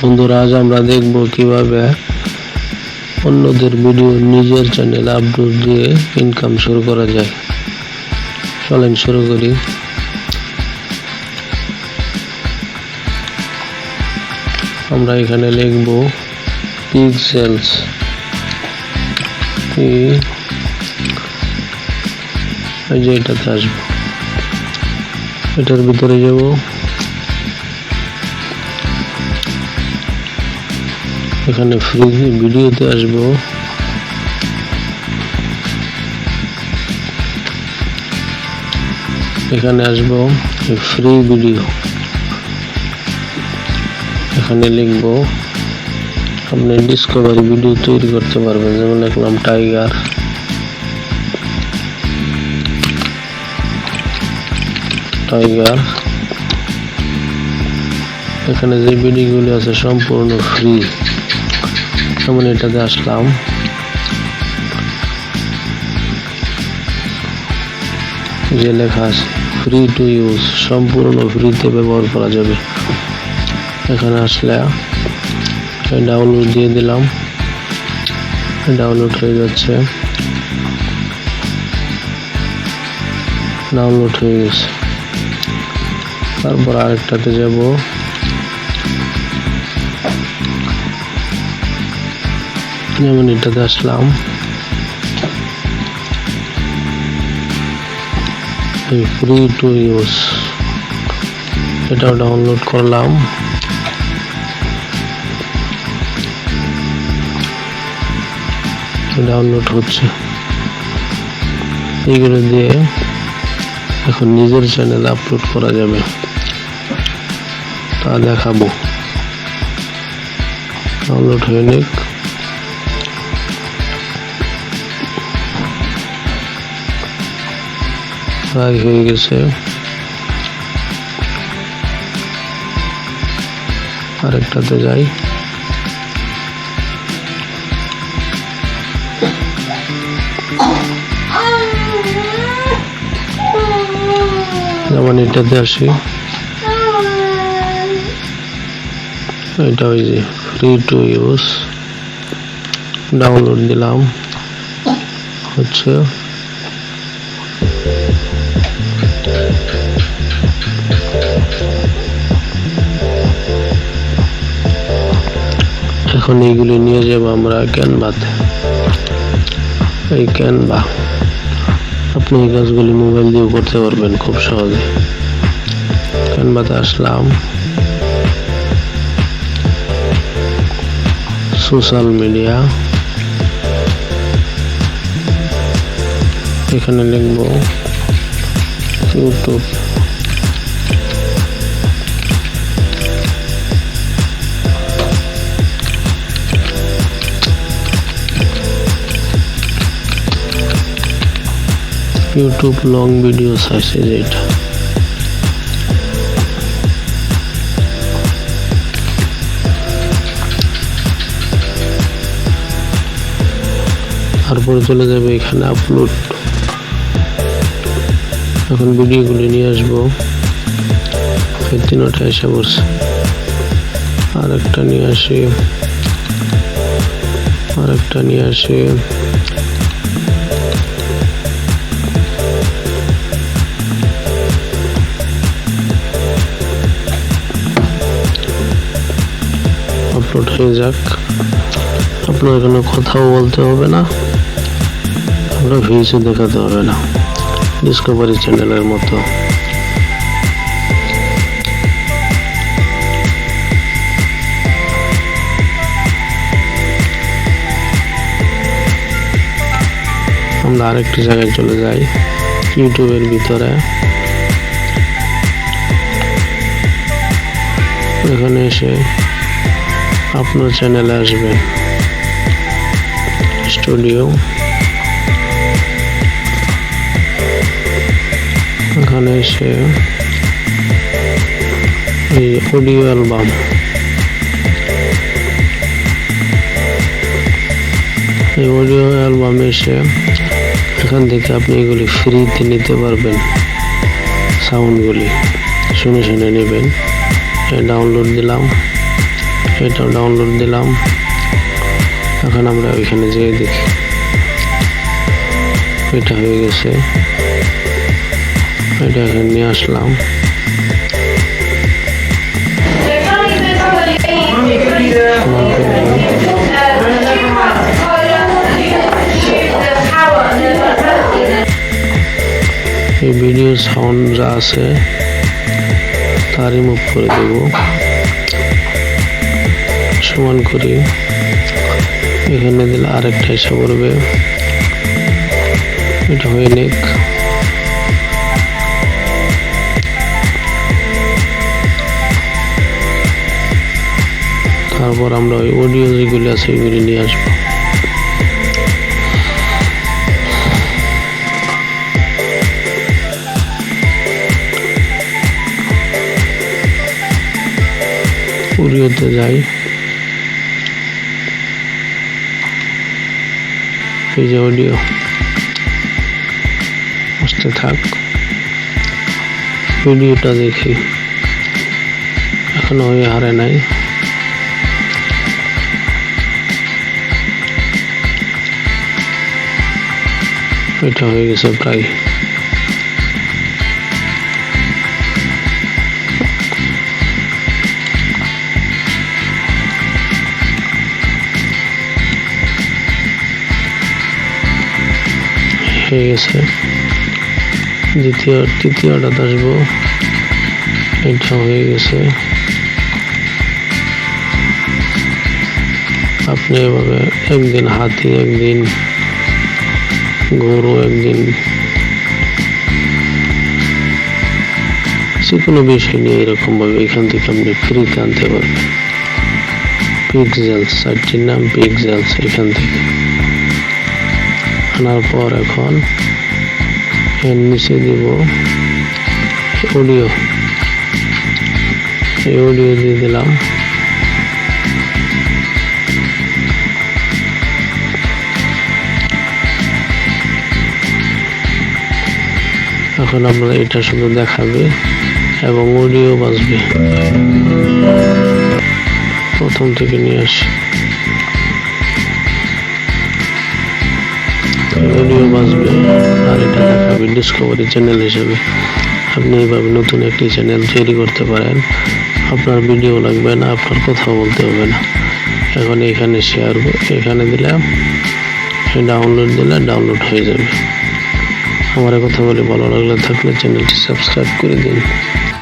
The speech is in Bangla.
বন্ধুরা, আজ আমরা দেখব কীভাবে অন্যদের ভিডিও নিজের চ্যানেলে আপলোড দিয়ে ইনকাম শুরু করা যায়। চলেন শুরু করি। আমরা এখানে লিখব পিক্সেলস এই যে এটাতে আসব। এটার ভিতরে যাব। এখানে ফ্রি ভিডিওতে আসব। এখানে আসব ফ্রি ভিডিও এখানে লিখব, আপনি ডিসকভারি ভিডিও তৈরি করতে পারবেন, যেমন লিখলাম টাইগার টাইগার এখানে যে ভিডিওগুলি আছে সম্পূর্ণ ফ্রি যেমন এটাতে আসলাম। যে লেখা আছে ফ্রি টু ইউজ সম্পূর্ণ ফ্রিতে ব্যবহার করা যাবে। এখানে আসলে ডাউনলোড দিয়ে দিলাম। ডাউনলোড হয়ে যাচ্ছে। ডাউনলোড হয়ে গেছে। তারপর আরেকটাতে যাব। যেমন এটাতে আসলাম। ফ্রি টু ইউজ এটাও ডাউনলোড করলাম। ডাউনলোড হচ্ছে। এইগুলো দিয়ে এখন নিজের চ্যানেলে আপলোড করা যাবে। তা দেখাবো। ডাউনলোড হয়ে নিক। প্রায় হয়ে গেছে। আরেকটাতে যাই। যেমন এটাতে আসি। এটা ওই যে ফ্রি টু ইউজ ডাউনলোড দিলাম। হচ্ছে। এখন এইগুলি নিয়ে যাব আমরা ক্যানভাতে এই ক্যানভা আপনি এই কাজগুলি মোবাইল দিয়েও করতে পারবেন খুব সহজে। ক্যানভাতে আসলাম। Social media. এখানে লিখব ইউটিউব। ইউটিউব লং ভিডিওস আছে যেটা তারপরে চলে যাবে এখানে আপলোড এখন ভিডিওগুলি নিয়ে আসব। তিনটা এসে আর একটা নিয়ে আসি। আর একটা নিয়ে আসি। আপলোড হয়ে যাক। আপনার এখানে কথাও বলতে হবে না। আমরা ভিউসও দেখাতে হবে না। ডিসকভারি চ্যানেলের মতো। আমরা আরেকটি জায়গায় চলে যাই। ইউটিউবের ভিতরে। এখানে এসে আপনার চ্যানেলে আসবে। স্টুডিও এখানে এসে এই অডিও অ্যালবাম এই অডিও অ্যালবামে এসে এখান থেকে আপনি এগুলি ফ্রিতে নিতে পারবেন। সাউন্ডগুলি শুনে শুনে নেবেন। ডাউনলোড দিলাম। এটাও ডাউনলোড দিলাম। এখন আমরা ওইখানে যেয়ে দেখি। এটা হয়ে গেছে। এটা এখানে নিয়ে আসলাম। এই ভিডিও সাউন্ড যা আছে তা রিমুভ করে দেব। সমান করি। এখানে দিলে আরেকটা এসে পড়বে। এটা হয়ে নিক। তারপর আমরা ওই অডিও যেগুলি আছে ওইগুলি নিয়ে আসব। অডিওতে যাই। এই যে অডিও আসতে থাক ভিডিওটা দেখি এখনও হয়ে হারে নাই এটা হয়ে গেছে প্রায় হয়ে গেছে। দ্বিতীয়, তৃতীয়টা আসব এটা হয়ে গেছে। আপনি এভাবে একদিন হাতি একদিন, গরু একদিন, যে কোনো বিষয় নিয়ে এরকম ভাবে এখান থেকে আপনি ফ্রিতে আনতে পারবেন। পিক্সেলস সাইটটির নাম পিক্সেলস এখান থেকে। আনার পর এখন এর নিচে দিব। অডিও। এই অডিও দিয়ে দিলাম। এখন আমরা এটা শুধু দেখাবে এবং অডিও বাজবে। প্রথম থেকে নিয়ে আসি। অডিও বাজবে, আর এটা দেখাবে ডিসকভারি চ্যানেল হিসেবে। আপনি এইভাবে নতুন একটি চ্যানেল তৈরি করতে পারেন। আপনার ভিডিও লাগবে না, আপনার কথা বলতে হবে না। এখন এখানে শেয়ার এখানে দিলাম ডাউনলোড দিলে ডাউনলোড হয়ে যাবে। আমার কথা বলে ভালো লাগলে থাকলে চ্যানেলটি সাবস্ক্রাইব করে দিন।